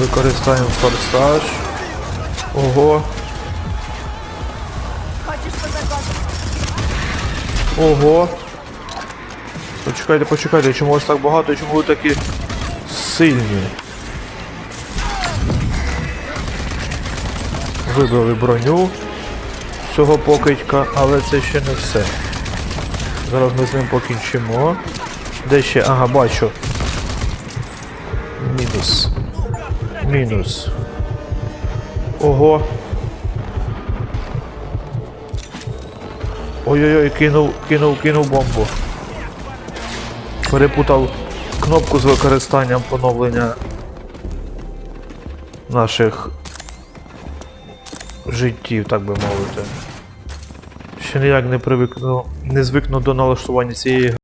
Використаємо форсаж. Ого. Ого. Почекайте, почекайте, чому вас так багато, чому ви такі сильні? Вибрали броню цього покидька, але це ще не все. Зараз ми з ним покінчимо. Де ще? Ага, бачу. Мінус. Мінус. Ого. Ой-ой-ой, кинув, кинув, кинув бомбу. Перепутав кнопку з використанням поновлення наших життів, так би мовити. Ще ніяк не привикну, не звикну до налаштування цієї